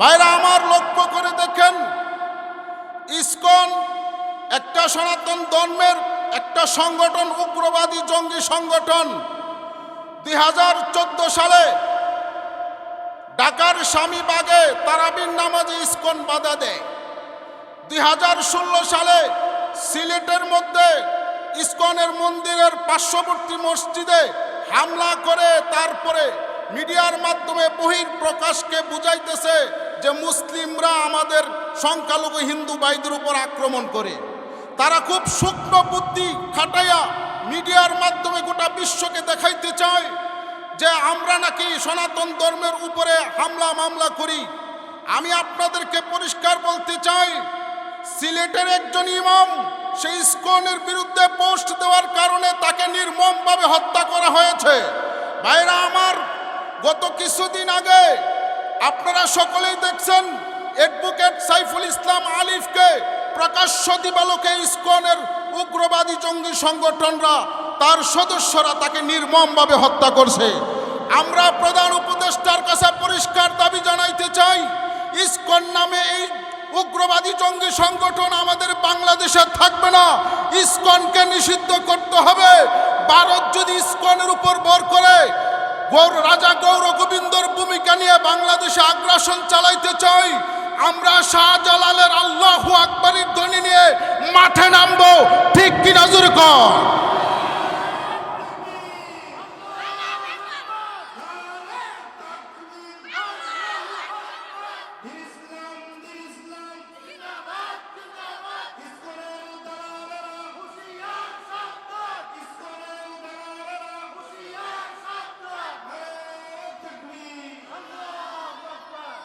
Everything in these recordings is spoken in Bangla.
বাইরে আমার লক্ষ্য করে দেখেন। ইসকন একটা সনাতন ধর্মের একটা সংগঠন, উগ্রবাদী জঙ্গি সংগঠন। দুই হাজার চোদ্দ সালে ঢাকার স্বামীবাগে তারাবিন নামাজে ইসকন বাধা দেয়। দুই হাজার ষোলো সালে সিলেটের মধ্যে ইসকনের মন্দিরের পার্শ্ববর্তী মসজিদে হামলা করে, তারপরে মিডিয়ার মাধ্যমে বহির প্রকাশকে বুঝাইতেছে যে মুসলিমরা আমাদের সংখ্যালঘু হিন্দু ভাইদের উপর আক্রমণ করে, তারা খুব সূক্ষ্ম বুদ্ধি খাটাইয়া মিডিয়ার মাধ্যমে গোটা বিশ্বকে দেখাইতে চায় যে আমরা নাকি সনাতন ধর্মের উপরে হামলা মামলা করি। আমি আপনাদেরকে পরিষ্কার বলতে চাই, সিলেটের একজন ইমাম সেই স্কনের বিরুদ্ধে পোস্ট দেওয়ার কারণে তাকে নির্মমভাবে হত্যা করা হয়েছে। ভাইরা আমার, গত কিছুদিন আগে আপনারা সকলেই দেখছেন অ্যাডভোকেট সাইফুল ইসলাম আলিফকে, প্রকাশ্য দিবালোকে ইস্কনের উগ্রবাদী জঙ্গি সংগঠনরা, তার সদস্যরা তাকে নির্মমভাবে হত্যা করছে। আমরা প্রধান উপদেষ্টার কাছে পরিষ্কার দাবি জানাইতে চাই, ইস্কন নামে এই উগ্রবাদী জঙ্গি সংগঠন আমাদের বাংলাদেশে থাকবে না। ইস্কনকে নিষিদ্ধ করতে হবে। ভারত যদি ইস্কনের উপর ভর করে গৌর রাজা গৌর গোবিন্দর ভূমিকা নিয়ে বাংলাদেশে আগ্রাসন চালাইতে চাই। আমরা শাহজালালের আল্লাহ আকবরের ধ্বনি নিয়ে মাঠে নামবো। ঠিক কি নজর কর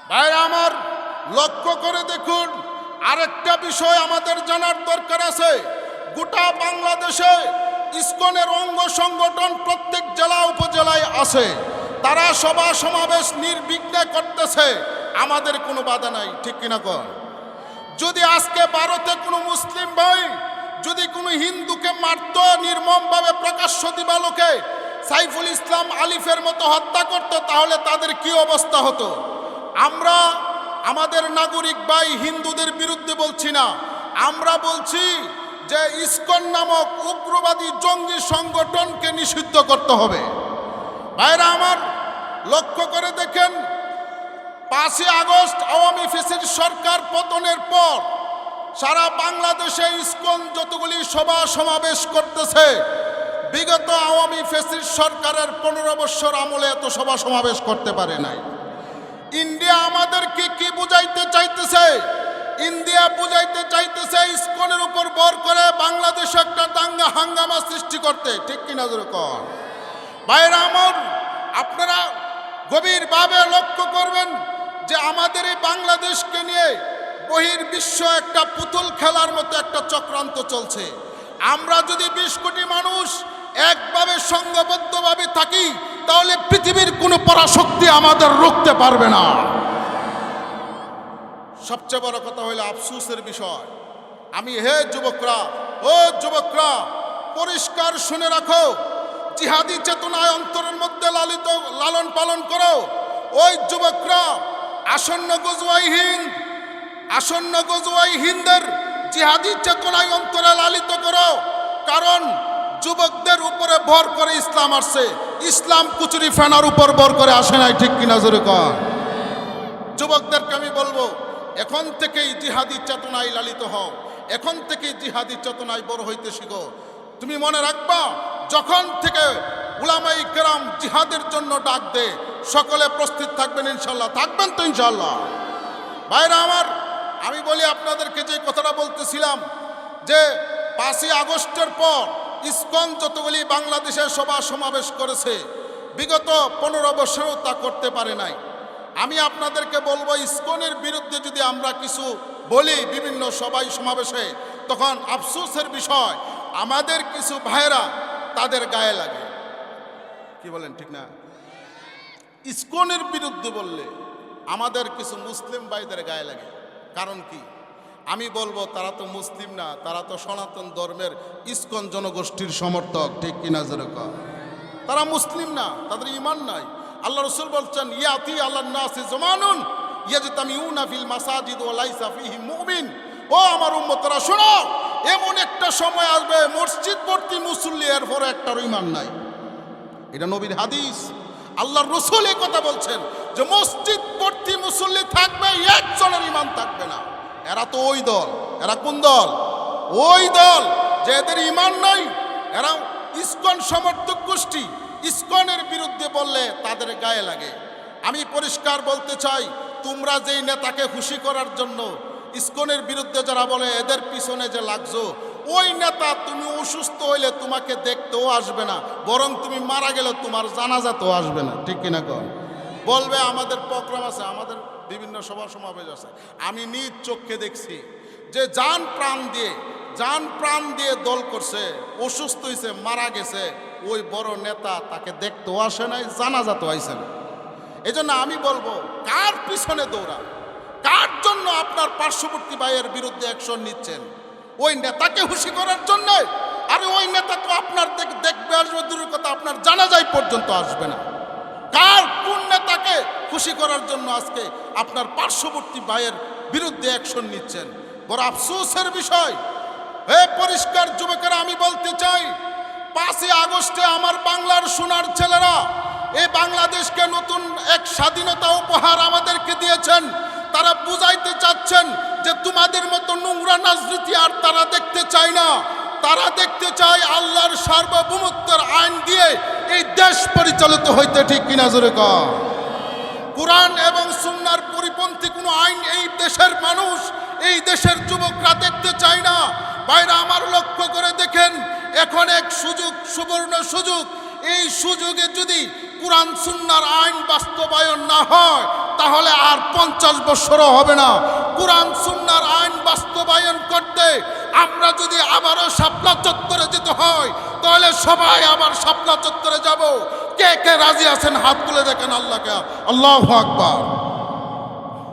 ভাইরা আমার, লক্ষ্য করে দেখুন, আরেকটা বিষয় আমাদের জানার দরকার আছে। গোটা বাংলাদেশে ইস্কনের অঙ্গ সংগঠন প্রত্যেক জেলা উপজেলায় আছে। তারা সভা সমাবেশ নির্বিঘ্নে করতেছে। আমাদের কোনো বাধা নাই, ঠিক কিনা কর যদি আজকে ভারতে কোনো মুসলিম ভাই যদি কোনো হিন্দুকে মারত, নির্মমভাবে প্রকাশ্য দিবালোকে সাইফুল ইসলাম আলিফের মতো হত্যা করত, তাহলে তাদের কি অবস্থা হতো? আমরা আমাদের নাগরিক ভাই হিন্দুদের বিরুদ্ধে বলছি না। আমরা বলছি যে ইস্কন নামক উগ্রবাদী জঙ্গি সংগঠনকে নিষিদ্ধ করতে হবে। ভাইরা আমার, লক্ষ্য করে দেখেন, পাঁচই আগস্ট আওয়ামী ফেসির সরকার পতনের পর সারা বাংলাদেশে ইস্কন যতগুলি সভা সমাবেশ করতেছে, বিগত আওয়ামী ফেসির সরকারের পনেরো বৎসর আমলে এত সভা সমাবেশ করতে পারে নাই। ইন্ডিয়া আমাদেরকে কি বুঝাইতে চাইতেছে? ইন্ডিয়া বুঝাইতে চাইতেছে ইসকনের উপর বর করে বাংলাদেশে একটা দাঙ্গা হাঙ্গামা সৃষ্টি করতে। ঠিক কিনা জোরে কর বাইরে আমার আপনারা গভীরভাবে লক্ষ্য করবেন যে আমাদের এই বাংলাদেশকে নিয়ে বহির বিশ্ব একটা পুতুল খেলার মতো একটা চক্রান্ত চলছে। আমরা যদি বিশ কোটি মানুষ একভাবে সংঘবদ্ধভাবে থাকি, তাহলে পৃথিবীর কোনো পরাশক্তি আমাদের রুখতে পারবে না। সবচেয়ে বড় কথা হইল আফসুসের বিষয়। আমি, হে যুবকরা, ও যুবকরা, পরিষ্কার শুনে রাখো, জিহাদি চেতনায় অন্তরের মধ্যে লালিত, লালন পালন করো। ওই যুবকরা, আসন্ন গজওয়াই হিন্দ, আসন্ন গজওয়াই হিন্দের জিহাদি চেতনায় অন্তরে লালিত করো। কারণ যুবকদের উপরে ভর করে ইসলাম আসছে। ইসলাম কুচুরি ফেনার উপর ভর করে আসে নাই, ঠিক কিনা জোরে যুবকদেরকে আমি বলব, এখন থেকেই জিহাদি চেতনায় লালিত হও। এখন থেকেই জিহাদি চেতনায় বড় হইতে শিখো। তুমি মনে রাখবা, যখন থেকে উলামাই কেরাম জিহাদের জন্য ডাক দে, সকলে প্রস্তুত থাকবেন ইনশাল্লাহ থাকবেন তো ইনশাল্লাহ ভাইরা আমার, আমি বলি আপনাদেরকে যে কথাটা বলতেছিলাম, যে পাঁচই আগস্টের পর ইসকন যতগুলি বাংলাদেশের সভা সমাবেশ করেছে, বিগত পনেরো বছরেও তা করতে পারে নাই। আমি আপনাদেরকে বলব, ইসকনের বিরুদ্ধে যদি আমরা কিছু বলি বিভিন্ন সবাই সমাবেশে, তখন আফসোসের বিষয়, আমাদের কিছু ভাইরা তাদের গায়ে লাগে। কি বলেন, ঠিক না? ইসকনের বিরুদ্ধে বললে আমাদের কিছু মুসলিম ভাইদের গায়ে লাগে। কারণ কি? আমি বলব, তারা তো মুসলিম না, তারা তো সনাতন ধর্মের ইস্কন জনগোষ্ঠীর সমর্থক, ঠিক কিনা যেরকম তারা মুসলিম না, তাদের ইমান নাই। আল্লাহ রসুল বলছেন, ইয়াতি আল্লাহ নাসি জমানুন ইয়াজতামিউনা ফিল মাসাজিদ ওয়া লাইসা ফিহি মুমিন। ও আমার উম্মতরা, শোনো, এমন একটা সময় আসবে মসজিদ ভর্তি মুসল্লি এর পরে একটার ইমান নাই। এটা নবীর হাদিস। আল্লাহর রসুল এই কথা বলছেন যে মসজিদ ভর্তি মুসল্লি থাকবে, একজনের ইমান থাকবে। এরা তো ওই দল। এরা কোন দল? ওই দল যে এদের ইমান নাই, এরা ইস্কন সমর্থক গোষ্ঠী, ইস্কনের বিরুদ্ধে বললে তাদের গায়ে লাগে। আমি পরিষ্কার বলতে চাই, তোমরা যেই নেতাকে খুশি করার জন্য ইস্কনের বিরুদ্ধে যারা বলে এদের পিছনে যে লাগছো, ওই নেতা তুমি অসুস্থ হইলে তোমাকে দেখতেও আসবে না, বরং তুমি মারা গেলে তোমার জানাজাতেও আসবে না। ঠিক কিনা কর বলবে, আমাদের প্রোগ্রাম আছে, আমাদের বিভিন্ন সভা সমাবেশ আছে। আমি নিজ চোখে দেখছি যে যান প্রাণ দিয়ে যান প্রাণ দিয়ে দল করছে, অসুস্থ হয়েছে মারা গেছে, ওই বড় নেতা তাকে দেখতেও আসে নাই, জানাজাতেও আইসে না এই জন্য আমি বলব, কার পিছনে দৌড়া কার জন্য আপনার পার্শ্ববর্তী ভাইয়ের বিরুদ্ধে অ্যাকশন নিচ্ছেন? ওই নেতাকে খুশি করার জন্য? আরে ওই নেতা তো আপনার দেখ- দেখবে, আসবে, দূরের কথা, আপনার জানা যায় পর্যন্ত আসবে না। খুশি করার জন্য আজকে আপনার পার্শ্ববর্তী ভাইয়ের বিরুদ্ধে অ্যাকশন নিচ্ছেন। বড় আফসোসের বিষয়। হে পরিষ্কার যুবকেরা, আমি বলতে চাই, পাঁচই আগস্টে আমার বাংলার সোনার ছেলেরা এই বাংলাদেশকে নতুন এক স্বাধীনতা উপহার আমাদেরকে দিয়েছেন। তারা বুঝাইতে চাচ্ছেন যে তোমাদের মতো নোংরা রাজনীতি আর তারা দেখতে চায় না। তারা দেখতে চায় আল্লাহর সার্বভৌমত্বের আইন দিয়ে এই দেশ পরিচালিত হইতে ঠিক কিনা জোরে কর কোরআন এবং সুন্নার পরিপন্থী কোনো আইন এই দেশের মানুষ, এই দেশের যুবকরা দেখতে চায় না। বাইরে আমার লক্ষ্য করে দেখেন, এখন এক সুযোগ, সুবর্ণ সুযোগ। এই সুযোগে যদি কোরআন, সুন্নার আইন বাস্তবায়ন না হয়, তাহলে আর পঞ্চাশ বছরও হবে না। কোরআন, সুন্নার আইন বাস্তবায়ন করতে আমরা যদি আবারও শাপলা চত্বরে যেতে হয়, তাহলে সবাই আবার কে রাজি আছেন হাত তুলে দেখেন আল্লাহকে। আল্লাহ আকবার।